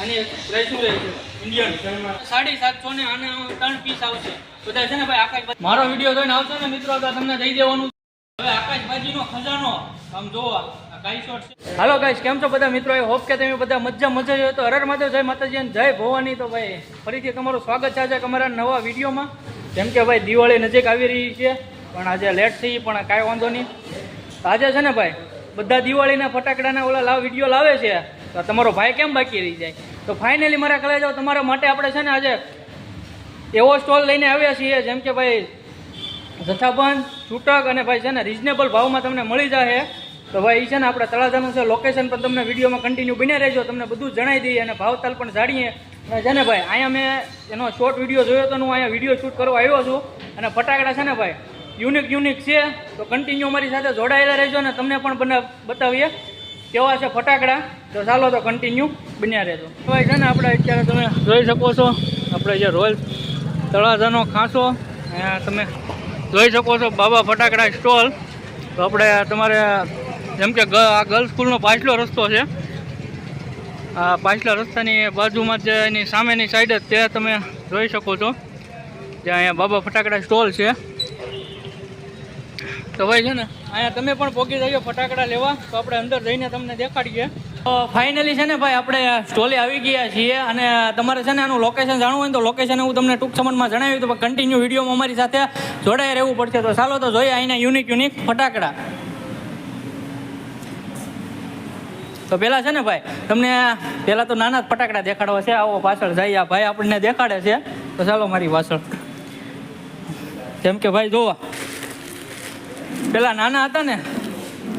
આની પ્રાઇસ શું રહે છે? ઇન્ડિયન સાડી સાતસો ને આને ત્રણ પીસ આવશે. બધા છે ને ભાઈ આકાશ મારો વીડિયો જોઈને આવશો ને મિત્રો, તો તમને દઈ દેવાનું. હવે આકાશભાજીનો ખજાનો. આમ જોવો હાલો ગાઈસ કેમ છો બધા મિત્રો? હોપ કે તમે બધા મજા મજા જોયો તો હરર માધવ, જય માતાજી અને જય ભવાની. તો ભાઈ, ફરીથી તમારું સ્વાગત છે આજે અમારા નવા વિડીયોમાં જેમ કે ભાઈ, દિવાળી નજીક આવી રહી છે, પણ આજે લેટ થઈ, પણ કાંઈ વાંધો નહીં. આજે છે ને ભાઈ, બધા દિવાળીના ફટાકડાના ઓલા લાવ વીડિયો લાવે છે. તો તમારો ભાઈ કેમ બાકી રહી જાય? તો ફાઇનલી મારા કલે જાઓ તમારા માટે આપણે છે ને આજે એવો સ્ટોલ લઈને આવ્યા છીએ, જેમ કે ભાઈ જથ્થાબંધ છૂટક અને ભાઈ છે ને રિઝનેબલ ભાવમાં તમને મળી જશે તો ભાઈ એ છે ને આપણે તળાજાનું છે લોકેશન પણ તમને વિડીયોમાં કન્ટિન્યુ બની રહેજો, તમને બધું જણાવી દઈએ અને ભાવતાલ પણ જાણીએ. અને છે ને ભાઈ, અહીંયા મેં એનો શોર્ટ વીડિયો જોયો તો હું અહીંયા વીડિયો શૂટ કરવા આવ્યો છું અને ફટાકડા છે ને ભાઈ યુનિક યુનિક છે. તો કન્ટિન્યુ અમારી સાથે જોડાયેલા રહેજો અને તમને પણ બતાવીએ. કેવા છે ફટાકડા? તો ચાલો તો કન્ટિન્યુ બન્યા રહેજો. ભાઈ છે ને, આપણે અત્યારે તમે જોઈ શકો છો, આપણે જે રોયલ તળાજાનો ખાંસો, અહીંયા તમે જોઈ શકો છો, બાબા ફટાકડા સ્ટોલ. તો આપણે તમારે, જેમ કે આ ગર્લ્સ સ્કૂલનો પાછલો રસ્તો છે. આ પાછલા રસ્તાની બાજુમાં જે એની સામેની સાઈડ જ તે તમે જોઈ શકો છો. જ્યાં અહીંયા બાબા ફટાકડા સ્ટોલ છે. તો ભાઈ છે ને, અહીંયા તમે પણ પોકી જજો, ફટાકડા લેવા. તો આપણે અંદર જઈને તમને દેખાડીએ. તો ફાઇનલી છે ને ભાઈ, આપણે સ્ટોલે આવી ગયા છીએ અને તમારે છે ને આનું લોકેશન જાણવું હોય તો લોકેશન હું તમને ટૂંક સમયમાં જણાવ્યું તો કન્ટિન્યુ વિડીયોમાં અમારી સાથે જોડાઈ રહેવું પડશે. તો ચાલો તો જોઈએ અહીંના યુનિક યુનિક ફટાકડા. તો પહેલાં છે ને ભાઈ, તમને પહેલાં તો નાના ફટાકડા દેખાડવા છે. આવો પાછળ જઈએ. ભાઈ આપણને દેખાડે છે. તો ચાલો મારી પાછળ. જેમ કે ભાઈ, જોવા. પેલા નાના હતા ને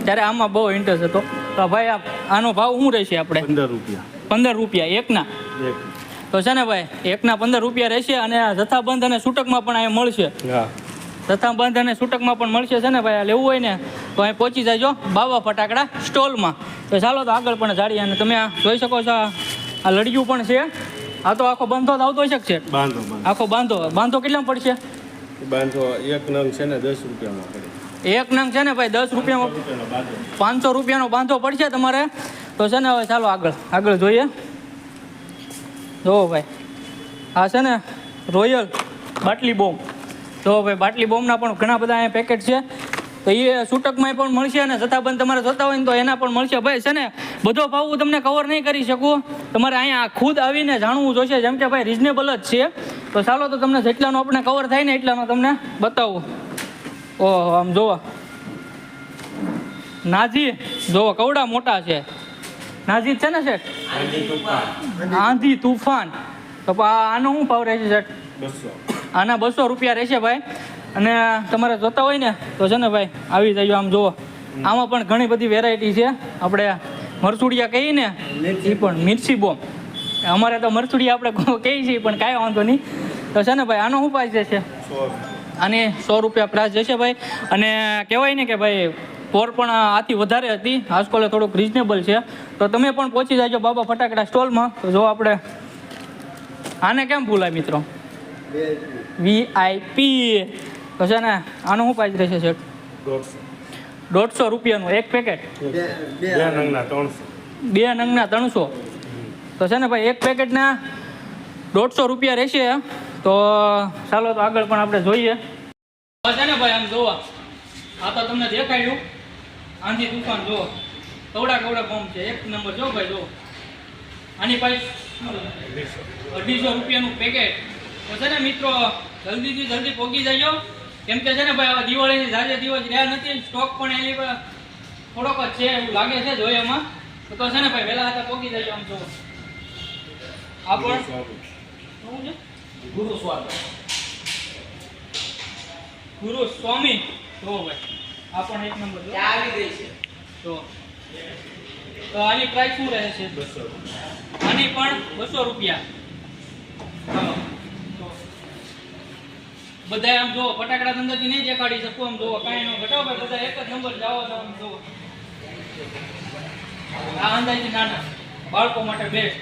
ત્યારે આમાં બહુ ઇન્ટરેસ્ટ હતો. તો ભાઈ આનો ભાવ શું રહેશે આપણે? પંદર રૂપિયા. પંદર રૂપિયા એકના? તો છે ને ભાઈ એકના પંદર રૂપિયા રહેશે અને આ જથ્થાબંધ અને છૂટકમાં પણ અહીંયા મળશે. જથ્થાબંધ અને છૂટકમાં પણ મળશે છે ને ભાઈ આ લેવું હોય ને તો અહીં પહોંચી જાયજો બાવા ફટાકડા સ્ટોલમાં. તો ચાલો તો આગળ પણ જાડીએ અને તમે આ જોઈ શકો છો આ લડિયું પણ છે. આ તો આખો બાંધો તો આવતો હશે છે? બાંધો આખો બાંધો બાંધો કેટલામાં પડશે? બાંધો એક નંગ છે ને દસ રૂપિયામાં પડે. એક નંગ છે ને ભાઈ, દસ રૂપિયામાં પાંચસો રૂપિયાનો બાંધો પડશે તમારે. તો છે ને હવે ચાલો આગળ આગળ જોઈએ. જુઓ ભાઈ, આ છે ને રોયલ બાટલી બોમ્બ જો ભાઈ, બાટલી બોમ્બના પણ ઘણા બધા અહીંયા પેકેટ છે. તો એ છૂટકમાં પણ મળશે અને જથ્થાબંધ તમારે જોતા હોય ને તો એના પણ મળશે. ભાઈ, છે ને, બધો ભાવ હું તમને કવર નહીં કરી શકું. તમારે અહીંયા ખુદ આવીને જાણવું જોશે, જેમ કે ભાઈ રિઝનેબલ જ છે. તો ચાલો તો તમને જેટલાનો આપણે કવર થાય ને એટલાનો તમને બતાવું. ઓહો આમ જોવો. નાજી જોવો કવડા મોટા છે. નાજી છે ને શેઠ? આંધી તુફાન. તો આનો શું ભાવ રહેશે શેઠ? આના બસો રૂપિયા રહેશે ભાઈ. અને તમારે જોતા હોય ને તો છે ને ભાઈ આવી જજો આમ જુઓ આમાં પણ ઘણી બધી વેરાયટી છે. આપણે મરસુડિયા કહીએ ને એ પણ મિર્ચી બોમ્બ અમારે તો મરસુડિયા આપણે કહીએ છીએ પણ કાંઈ વાંધો નહીં. તો છે ને ભાઈ આનો શું પાસે છે આની સો રૂપિયા પ્રાઇસ જશે ભાઈ. અને કહેવાય ને કે ભાઈ પોર પણ આથી વધારે હતી. આજકાલે થોડુંક રિઝનેબલ છે. તો તમે પણ પહોંચી જાજો બાબા ફટાકડા સ્ટોલમાં. તો જો આપણે આને કેમ ભૂલાય મિત્રો? વીઆઈપી તો છે ને આનું શું પ્રાઇસ રહેશે શેઠ? દોઢસો રૂપિયાનું. એક પેકેટ બે નંગના ત્રણસો. તો છે ને ભાઈ એક પેકેટના દોઢસો રૂપિયા રહેશે. તો ચાલો તો આગળ પણ આપણે જોઈએ. છે ને ભાઈ આમ જોવા. આ તો તમને દેખાડ્યું. આંધી તુફાન જો કવડા કવડા બોમ્બ છે. એક નંબર જો ભાઈ જો આની પાસે અઢીસો રૂપિયાનું પેકેટ તો છે ને મિત્રો જલ્દીથી જલ્દી પોગી જજો. કેમ કે છે ને ભાઈ આ દિવાળીની જાજે દિવસ રહ્યા નથી. સ્ટોક પણ એની પર થોડોક જ છે એવું લાગે છે જોઈએ એમાં તો છે ને ભાઈ વહેલા હતા પોગી જજો આમ જો આ પણ શું છે? ગુરુ સ્વામી. ગુરુ સ્વામી. તો ભાઈ આ પણ એક નંબર જો. તો તો આની પ્રાઇસ શું રહે છે? બસો આની પણ બસો રૂપિયા. બધા આમ જો ફટાકડા ધંધાથી નહીં દેખાડી શકું આમ જોવો કાંઈ નો ઘટાવો ભાઈ બધા એક જ નંબર જાઓ તો આમ જોવો આ અંદાજથી નાના બાળકો માટે બેસ્ટ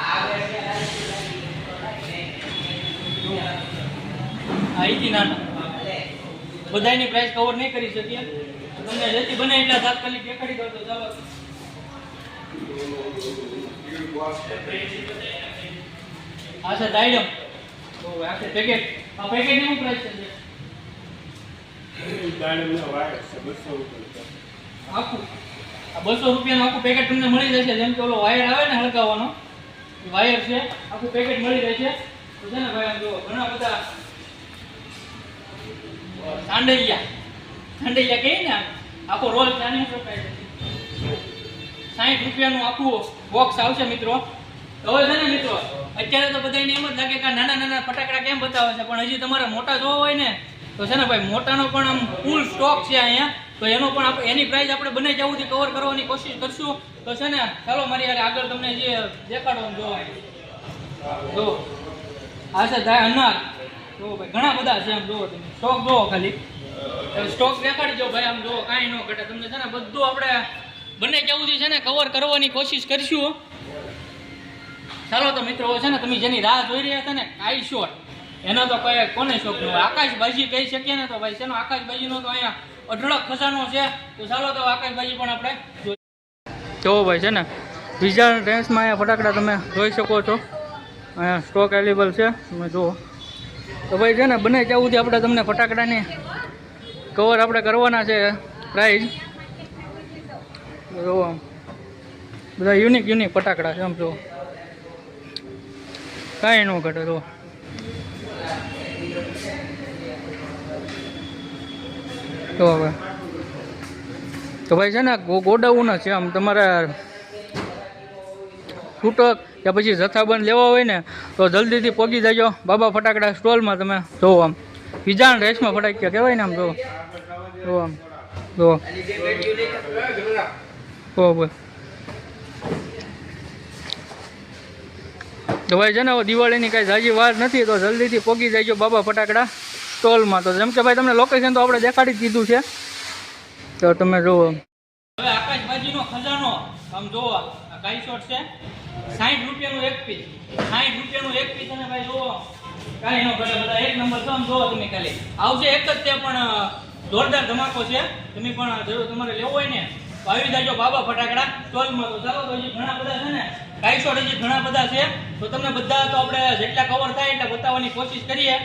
આ અહીંથી નાના. બધાની પ્રાઇસ કવર નહીં કરી શકીએ. તમને જેથી બને એટલા તાત્કાલિક દેખાડી દો તો ચાલો આ છે ડાયડમ તો આ પેકેટ આ પેકેટની શું પ્રાઇસ છે? આખું. આ બસો રૂપિયાનું આખું પેકેટ તમને મળી જશે. જેમ કે ઓલો વાયર આવે ને હળગાવવાનો વાયર છે. આખું પેકેટ મળી રહેશે તો છે ને ભાઈ જો ઘણા બધા સાંડલિયા સાંડલિયા કહીએ ને આખો રોલ શું પ્રાઇસ સાઠ રૂપિયાનું આખું બોક્સ આવશે મિત્રો. હવે છે ને મિત્રો, અત્યારે તો બધાને એમ જ લાગે કે નાના નાના ફટાકડા કેમ બતાવે છે, પણ હજી તમારે મોટા જોવા હોય ને, તો છે ને ભાઈ, મોટાનો પણ આમ ફૂલ સ્ટોક છે અહીંયા. તો એનો પણ આપણે એની પ્રાઇસ આપણે બને જવુંથી કવર કરવાની કોશિશ કરશું. તો છે ને, ચાલો મારી આગળ તમને જે દેખાડવાનું જોવા. જો આ છે દાય અનાર જો ભાઈ, ઘણા બધા છે આમ જોવો તમે. સ્ટોક જોવો ખાલી. સ્ટોક દેખાડી જો ભાઈ, આમ જોવો કાંઈ ન ઘટે. તમને છે ને બધું આપણે બને જવુંથી છે ને કવર કરવાની કોશિશ કરશું ચાલો તો મિત્રો છે ને તમે જેની રાહ જોઈ રહ્યા હતા ને, કાઈ શોટ એનો તો કઈ, કોને શોખ નો હોય. આકાશબાજી કહી શકીએ ને તો ભાઈ છે ને આકાશબાજીનો તો અહીંયા અઢળક ખજાનો છે. તો ચાલો તો આકાશબાજી પણ આપણે જો ભાઈ, છે ને બીજા રેન્જમાં અહીંયા ફટાકડા તમે જોઈ શકો છો. અહીંયા સ્ટોક અવેલેબલ છે. તમે જુઓ. તો ભાઈ છે ને, બને ત્યાં સુધી આપણે તમને ફટાકડાની કવર આપણે કરવાના છે પ્રાઇઝ જુઓ. બધા યુનિક યુનિક ફટાકડા છે, આમ જુઓ. કાંઈ ન ઘટે, જુઓ. તો હવે. તો ભાઈ છે ને ગોડાઉન છે આમ. તમારે છૂટક કે પછી જથ્થાબંધ લેવા હોય ને, તો જલ્દીથી પહોંચી જજો. બાબા ફટાકડા સ્ટોલમાં તમે જોવો આમ. વિજાણ રેસમાં ફટાક્યા કહેવાય ને આમ જો જોવો આમ. જોવો. તો ભાઈ. તો ભાઈ છે ને દિવાળીની કાંઈ જાજી વાર નથી, તો જલ્દીથી પહોંચી જાય બાબા ફટાકડા સ્ટોલમાં. તો જેમ કે ભાઈ તમને લોકેશન તો આપણે દેખાડી દીધું છે. તો તમે જુઓ હવે આકાશબાજીનો ખજાનો, આમ જુઓ આ કાઈ છે. સાઠ રૂપિયાનું એક પીસ સાઠ રૂપિયાનું એક પીસ અને ભાઈ જુઓ, કાંઈ ન ઘટે. બધા એક નંબર આમ જુઓ તમે ખાલી. આવશે એક જ તે, પણ જોરદાર ધમાકો છે. તમે પણ જો તમારે લેવો હોય ને આવી જાજો બાબા ફટાકડા. સ્ટોલમાં તો ચાલો તો હજી ઘણા બધા છે ને કાઈસો હજી ઘણા બધા છે. તો તમને બધા તો આપણે જેટલા કવર થાય એટલા બતાવવાની કોશિશ કરીએ.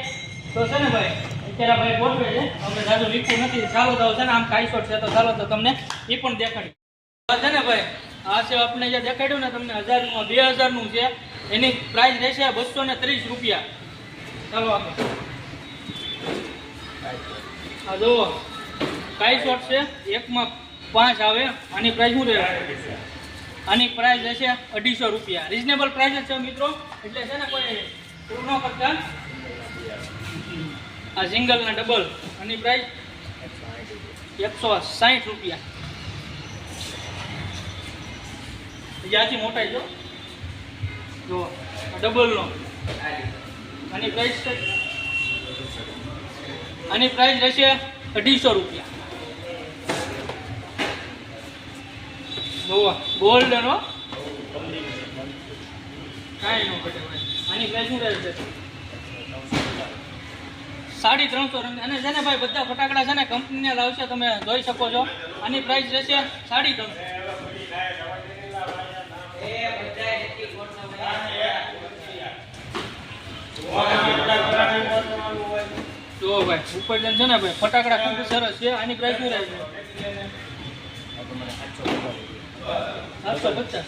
તો છે ને ભાઈ, અત્યારે ભાઈ ગોઠવે છે. અમે જાજુ વીકું નથી. ચાલો તો છે ને, આમ કાઈસો છે તો ચાલો તો તમને એ પણ દેખાડી. છે ને ભાઈ આ છે આપણે જે દેખાડ્યું ને તમને હજારનું બે હજારનું છે, એની પ્રાઇસ રહેશે બસો ને ત્રીસ રૂપિયા. ચાલો આગળ. આ જુઓ, કાઈ શોટ છે, એકમાં પાંચ આવે, આની પ્રાઇસ શું રહે આની પ્રાઇસ રહેશે અઢીસો રૂપિયા. રિઝનેબલ પ્રાઇસ છે મિત્રો, એટલે છે ને કોઈ પૂર્ણ કરતા. આ સિંગલ ને ડબલ આની પ્રાઇસ એકસો સાઠ રૂપિયા. જ્યાંથી મોટા જો જો, ડબલનો. આની પ્રાઇસ છે? આની પ્રાઇસ રહેશે અઢીસો રૂપિયા. જુઓ ગોલ્ડનો કાંઈ ન આની પ્રાઇસ શું સાડી ત્રણસો અને છે ને ભાઈ, બધા ફટાકડા છે ને કંપનીના લાવશે તમે જોઈ શકો છો. આની પ્રાઇસ રહેશે સાડી ત્રણસો. જો ભાઈ ઉપર છે ને ભાઈ ફટાકડા ખૂબ સરસ છે આની પ્રાઇસ શું રહેશે સાતસો પચાસ.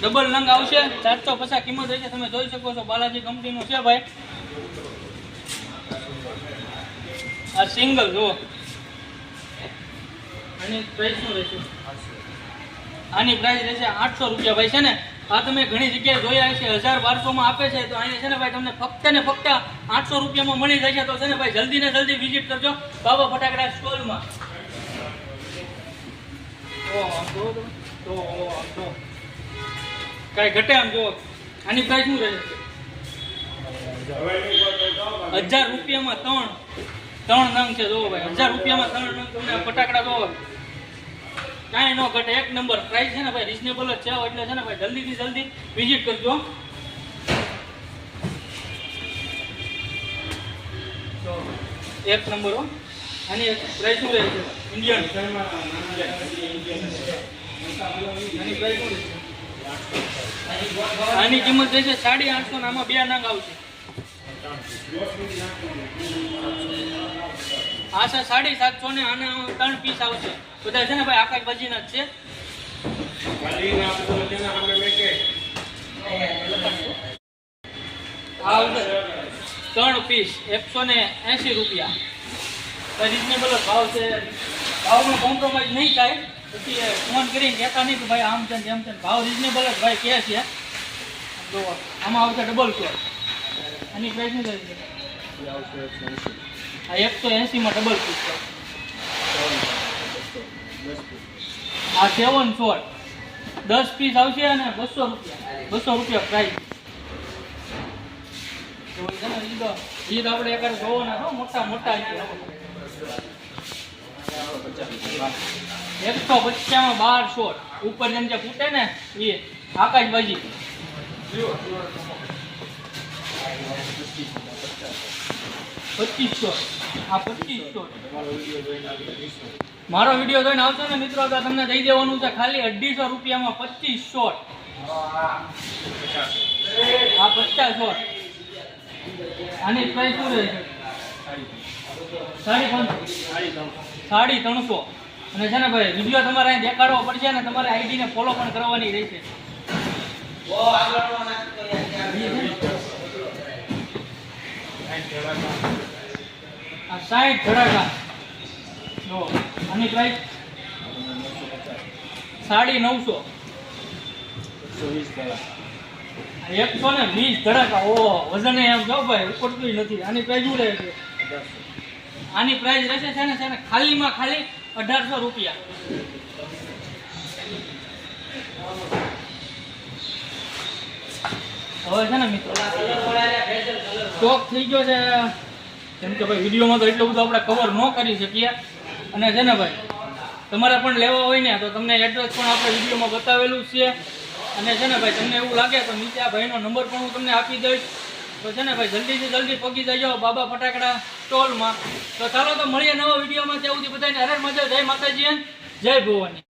ડબલ નંગ આવશે ચારસો પચાસ કિંમત રહેશે તમે જોઈ શકો છો બાલાજી કંપનીનું છે ભાઈ આ સિંગલ જુઓ આની પ્રાઇસ શું રહેશે આની પ્રાઇસ રહેશે આઠસો રૂપિયા ભાઈ છે ને આ તમે ઘણી જગ્યાએ જોયા છે હજાર બારસોમાં આપે છે, તો અહીંયા છે ને ભાઈ તમને ફક્ત ને ફક્ત આઠસો રૂપિયામાં મળી જશે, તો છે ને ભાઈ જલ્દી ને જલ્દી વિઝિટ કરજો બાબા ફટાકડા સ્ટોલમાં કાંઈ ઘટે આમ જો આની પ્રાઇસ શું રહેશે હજાર રૂપિયામાં ત્રણ ત્રણ નંગ છે જોવો ભાઈ, હજાર રૂપિયામાં ત્રણ નંગ તમને ફટાકડા જોવો કાંઈ ન ઘટે. એક નંબર પ્રાઇસ છે ને ભાઈ રિઝનેબલ જ છે. એટલે છે ને ભાઈ, જલ્દીથી જલ્દી વિઝિટ કરજો એક નંબર હો. આની પ્રાઇસ શું રહે છે? ઇન્ડિયન આની કિંમત શું રહેશે સાડી આઠસો ને આમાં બે નાગ આવશે. આશા સાડી સાતસો ને આને ત્રણ પીસ આવશે. બધા છે ને ભાઈ આકાશ ભાજીના જ છે. ત્રણ પીસ એકસો ને એંસી રૂપિયા. રિઝનેબલ ભાવ છે. ભાવમાં કોમ્પ્રોમાઇઝ નહીં થાય. પછી ફોન કરીને કહેતા નહીં કે ભાઈ આમ છે ને છે. ભાવ રિઝનેબલ જ ભાઈ કહે છે. તો આમાં આવશે ડબલ ચોર આની પ્રાઇસ શું થાય છે આ એકસો એંસીમાં ડબલ છે. આ સેવન શોર્ટ દસ પીસ આવશે અને બસો રૂપિયા. બસો રૂપિયા પ્રાઇસ તો છે ને ઈ તો ઈ તો આપણે એકવાર જોવાના મોટા મોટા એકસો પચાસમાં બાર શોટ ઉપર જેમ જે ફૂટે ને એ આકાશબાજી પચીસ શોટ આ પચીસ મારો વીડિયો જોઈને આવશો ને મિત્રો, તો તમને દઈ દેવાનું છે ખાલી અઢીસો રૂપિયામાં પચીસ શોટ આ પચાસ શોટ આની પ્રાઇસ શું રહે છે? સાડી પાંચસો. સાડી ત્રણસો. અને છે ને ભાઈ, વીડિયો તમારે અહીં દેખાડવો પડશે અને તમારે આઈડીને ફોલો પણ કરવાની રહેશે. સાઠ ધડાકા. જો પ્રાઇસ સાડી નવસો. એકસો ને વીસ ધડાકા. ઓ, વજન એમ જો ભાઈ ઉપડતું નથી. આની પ્રાઇસ શું રહે આની પ્રાઇસ રહેશે છે ને છે ને, ખાલીમાં ખાલી અઢારસો રૂપિયા. હવે છે ને, મિત્રો સ્ટોક થઈ ગયો છે. કેમ કે ભાઈ, વિડીયોમાં તો એટલું બધું આપણે કવર ન કરી શકીએ. અને છે ને ભાઈ તમારે પણ લેવા હોય ને, તો તમને એડ્રેસ પણ આપણે વિડીયોમાં બતાવેલું છે. અને છે ને ભાઈ તમને એવું લાગે તો નીચે આ ભાઈનો નંબર પણ હું તમને આપી દઈશ. તો છે ને ભાઈ જલ્દીથી જલ્દી પગી જજો બાબા ફટાકડા સ્ટોલમાં તો ચાલો તો મળીએ નવા વિડીયોમાં. ત્યાં સુધી બધાને હરે મજા. જય માતાજી જય ભવાની.